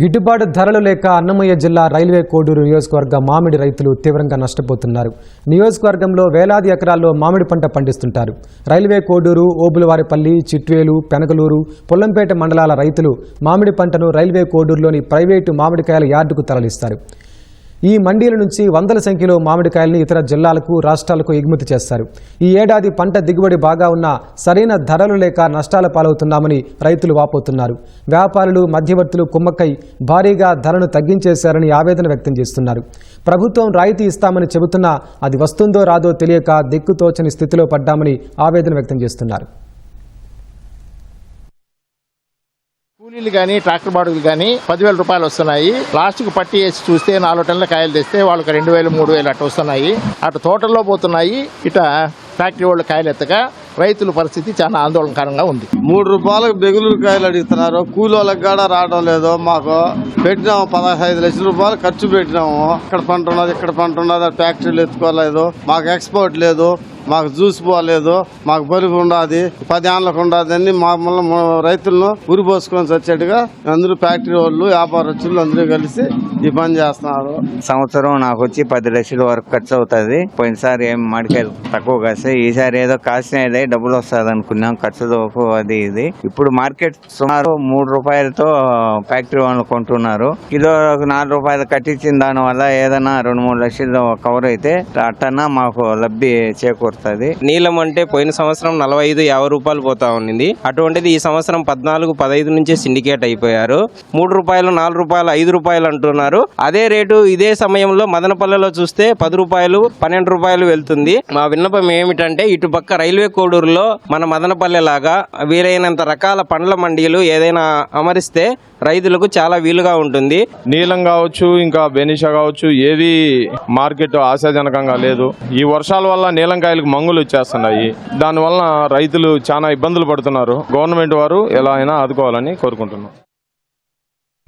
గిట్టుబాటు ధరలు లేక అన్నమయ్య జిల్లా రైల్వే కోడూరు నియోజకవర్గ మామిడి రైతులు తీవ్రంగా నష్టపోతున్నారు. నియోజకవర్గంలో వేలాది ఎకరాల్లో మామిడి పంట పండిస్తుంటారు. రైల్వే కోడూరు ఓబులవారిపల్లి చిట్వేలు పెనకలూరు పొల్లంపేట మండలాల రైతులు మామిడి పంటను రైల్వే కోడూరులోని ప్రైవేటు మామిడికాయల యార్డుకు తరలిస్తారు. ఈ మండీల నుంచి వందల సంఖ్యలో మామిడికాయల్ని ఇతర జిల్లాలకు రాష్ట్రాలకు ఎగుమతి చేస్తారు. ఈ ఏడాది పంట దిగుబడి బాగా ఉన్నా సరైన ధరలు లేక నష్టాల పాలవుతున్నామని రైతులు వాపోతున్నారు. వ్యాపారులు మధ్యవర్తులు కుమ్మక్కై భారీగా ధరను తగ్గించేశారని ఆవేదన వ్యక్తం చేస్తున్నారు. ప్రభుత్వం రాయితీ ఇస్తామని చెబుతున్నా అది వస్తుందో రాదో తెలియక దిక్కుతోచని స్థితిలో పడ్డామని ఆవేదన వ్యక్తం చేస్తున్నారు. కూలీలు కానీ ట్రాక్టర్ బాడుగులు కానీ పదివేల రూపాయలు వస్తున్నాయి. లాస్ట్కి పట్టి వేసి చూస్తే నాలుగు టన్నుల కాయలు తెస్తే వాళ్ళకి రెండు వేలు మూడు వేలు అట్ట వస్తున్నాయి. అటు తోటల్లో పోతున్నాయి ఇట ఫ్యాక్టరీ వాళ్ళు కాయలు ఎత్తక రైతుల పరిస్థితి చాలా ఆందోళనకరంగా ఉంది. మూడు రూపాయలకు బెగులు కాయలు అడుగుతున్నారు. కూలి వాళ్ళకి కూడా రావడం లేదు మాకు. పెట్టినాము పదహైదు లక్షల రూపాయలు ఖర్చు పెట్టినాము. ఇక్కడ పంట ఉన్నది ఇక్కడ పంట ఉన్నది ఆ ఫ్యాక్టరీలు ఎత్తుకోలేదు. మాకు ఎక్స్పోర్ట్ లేదు. మాకు చూసిపోలేదు పోలేదు మాకు బరువు ఉండాది పది ఆన్లకు ఉండాది అని మమ్మల్ని రైతులను ఉరి పోసుకొని వచ్చేట్టుగా అందరూ ఫ్యాక్టరీ వాళ్ళు వ్యాపారస్తులు అందరూ కలిసి ఈ పని చేస్తున్నారు. సంవత్సరం నాకు వచ్చి పది లక్షల వరకు ఖర్చు అవుతుంది. పోయినసారి ఏం మాడికాయలు తక్కువ కాస్తాయి ఈసారి ఏదో కాసినాయి డబ్బులు వస్తుంది అనుకున్నాం ఖర్చులు అది ఇది. ఇప్పుడు మార్కెట్ సుమారు మూడు రూపాయలతో ఫ్యాక్టరీ వాళ్ళు కొంటున్నారు. కిలో నాలుగు రూపాయలు కట్టించిన దాని వల్ల ఏదైనా రెండు మూడు లక్షలు కవర్ అయితే అట్టన్నా మాకు లబ్ధి చేకూరు చేకూరుతుంది నీలం అంటే పోయిన సంవత్సరం నలభై ఐదు యాభై రూపాయలు పోతా ఉండింది అటువంటిది ఈ సంవత్సరం పద్నాలుగు పదహైదు నుంచే సిండికేట్ అయిపోయారు. మూడు రూపాయలు నాలుగు రూపాయలు ఐదు రూపాయలు అంటున్నారు. అదే రేటు ఇదే సమయంలో మదనపల్లెలో చూస్తే పది రూపాయలు పన్నెండు రూపాయలు వెళ్తుంది. మా విన్నపం ఏమిటంటే ఇటుపక్క రైల్వే కోడూరులో మన మదనపల్లె లాగా వీలైనంత రకాల పండ్ల మండీలు ఏదైనా అమరిస్తే రైతులకు చాలా వీలుగా ఉంటుంది. నీలం కావచ్చు ఇంకా బెనిషా కావచ్చు ఏది మార్కెట్ ఆశాజనకంగా లేదు. ఈ వర్షాల వల్ల రైతులకు మంగులు వచ్చేస్తున్నాయి. దానివల్ల రైతులు చాలా ఇబ్బందులు పడుతున్నారు. గవర్నమెంట్ వారు ఎలా అయినా ఆదుకోవాలని కోరుకుంటున్నాం.